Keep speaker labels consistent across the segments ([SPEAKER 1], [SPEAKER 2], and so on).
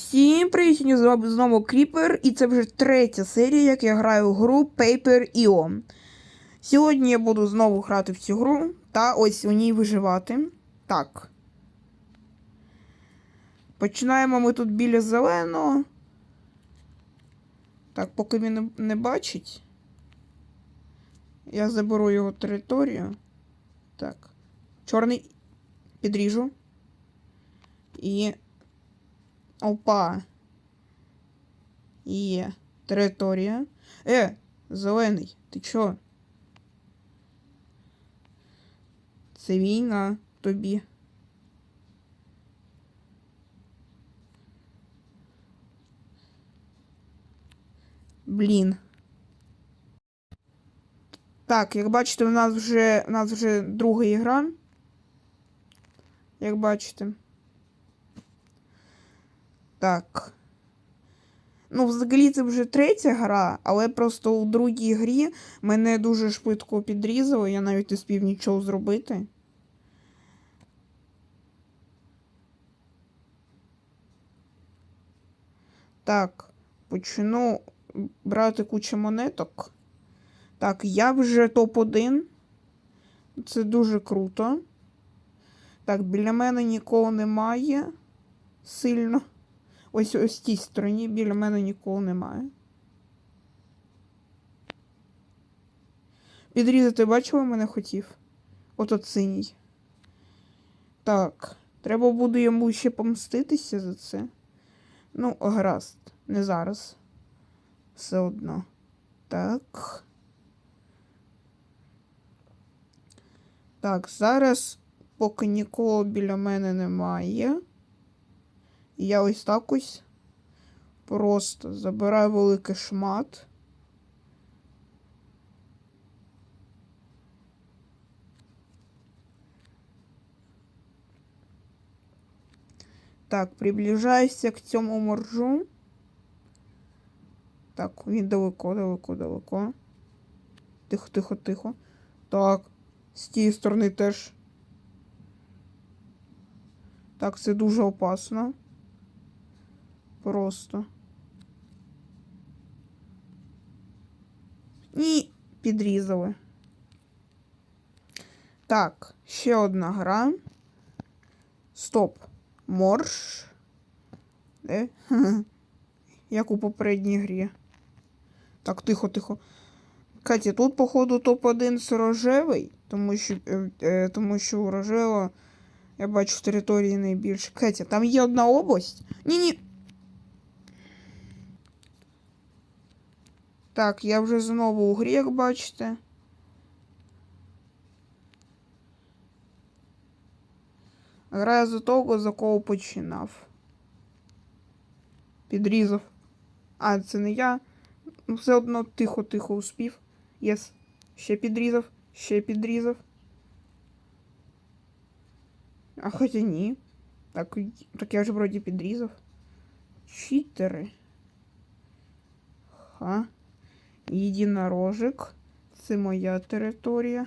[SPEAKER 1] Всім привіт! З вами знову Кріпер, і це вже третя серія, як я граю в гру Paper IO. Сьогодні я буду знову грати в цю гру та ось у ній виживати. Так. Починаємо ми тут біля зеленого. Так, поки він не бачить. Я заберу його територію. Так. Чорний підріжу. І. Опа. Є. Територія. Е, зелений, ти чо? Це війна тобі. Блін. Так, як бачите, у нас вже у нас вже друга ігра. Як бачите. Так. Ну, взагалі, це вже третя гра, але просто у другій грі мене дуже швидко підрізало, я навіть не спів нічого зробити. Так, почну брати кучу монеток. Так, я вже топ-1. Це дуже круто. Так, біля мене нікого немає сильно. Ось ось тій стороні біля мене нікого немає. Підрізати бачила мене хотів? Ото синій. Так, треба буде йому ще помститися за це. Ну, гаразд, не зараз. Все одно. Так. Так, зараз, поки нікого біля мене немає. Я ось так ось просто забираю великий шмат. Так, приближаюся к цьому моржу. Так, він далеко, далеко, далеко. Тихо, тихо, тихо. Так, з тієї сторони теж. Так, це дуже опасно. Просто. Ні, підрізали. Так, ще одна гра. Стоп. Морж. Де? Як у попередній грі. Так, тихо, тихо. Катя, тут, походу, топ-1 рожевий, тому що, е, е, тому що у рожева я бачу в території найбільше. Катя, там є одна область. Ні-ні. Так, я вже знову у грі, як бачите. Граю за того, за кого починав. Підрізав. А, це не я. Ну, все одно тихо-тихо успів. Єс. Ще підрізав, ще підрізав. А хоча ні. Так, так я ж вроді підрізав. Читери. Ха. Єдинорожик. Це моя територія.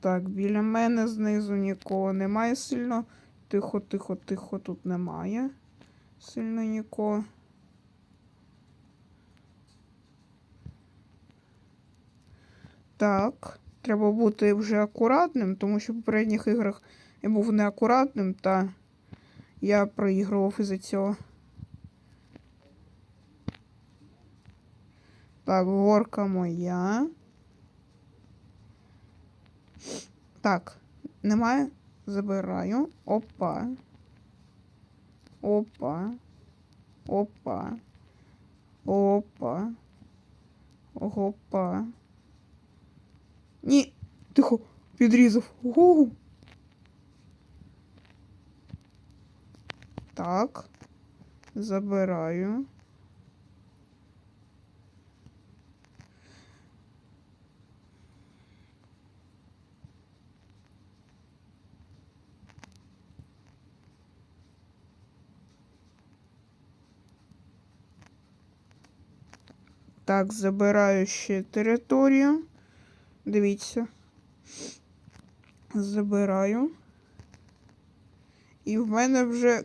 [SPEAKER 1] Так, біля мене знизу нікого немає сильно. Тихо, тихо, тихо, тут немає. Сильно нікого. Так, треба бути вже акуратним, тому що в попередніх іграх я був неакуратним, та я проігрував із-за цього. Так, горка моя. Так, немає. Забираю. Опа. Опа. Опа. Опа. Опа. Ні. Тихо, підрізав. Ого. Так. Забираю. Так, забираю ще територію. Дивіться. Забираю. І в мене вже.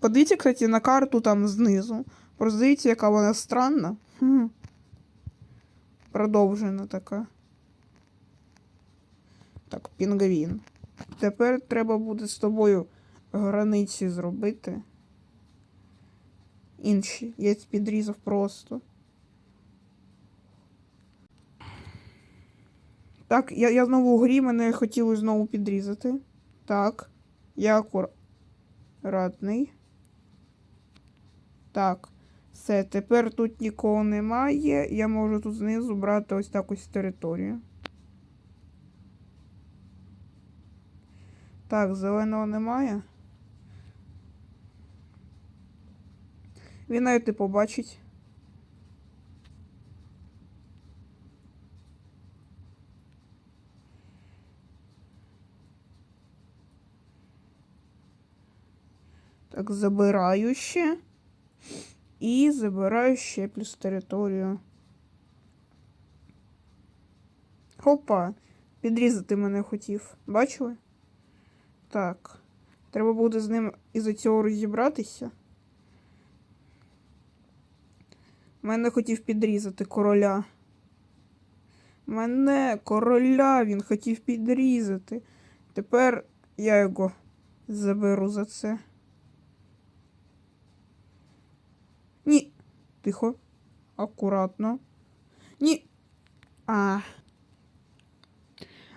[SPEAKER 1] Подивіться, кстати, на карту там знизу. Просто дивіться, яка вона странна. Хм. Продовжена така. Так, пінгвін. Тепер треба буде з тобою границі зробити. Інші. Я підрізав просто. Так, я, я знову у грі, мене хотіли знову підрізати. Так. Я акуратний. Так. Все, тепер тут нікого немає. Я можу тут знизу брати ось так ось територію. Так, зеленого немає. Він навіть не побачить. Так, забираю ще. І забираю ще плюс територію. Хопа, підрізати мене хотів. Бачили? Так. Треба буде з ним із-за цього розібратися. Мене хотів підрізати короля. Мене короля він хотів підрізати. Тепер я його заберу за це. Ні. Тихо. Акуратно. Ні. А.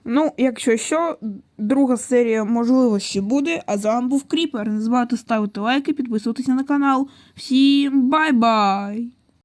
[SPEAKER 1] Ну, якщо що, друга серія можливо ще буде. А з вами був Кріпер. Не забувайте ставити лайки, підписуватися на канал. Всім бай-бай!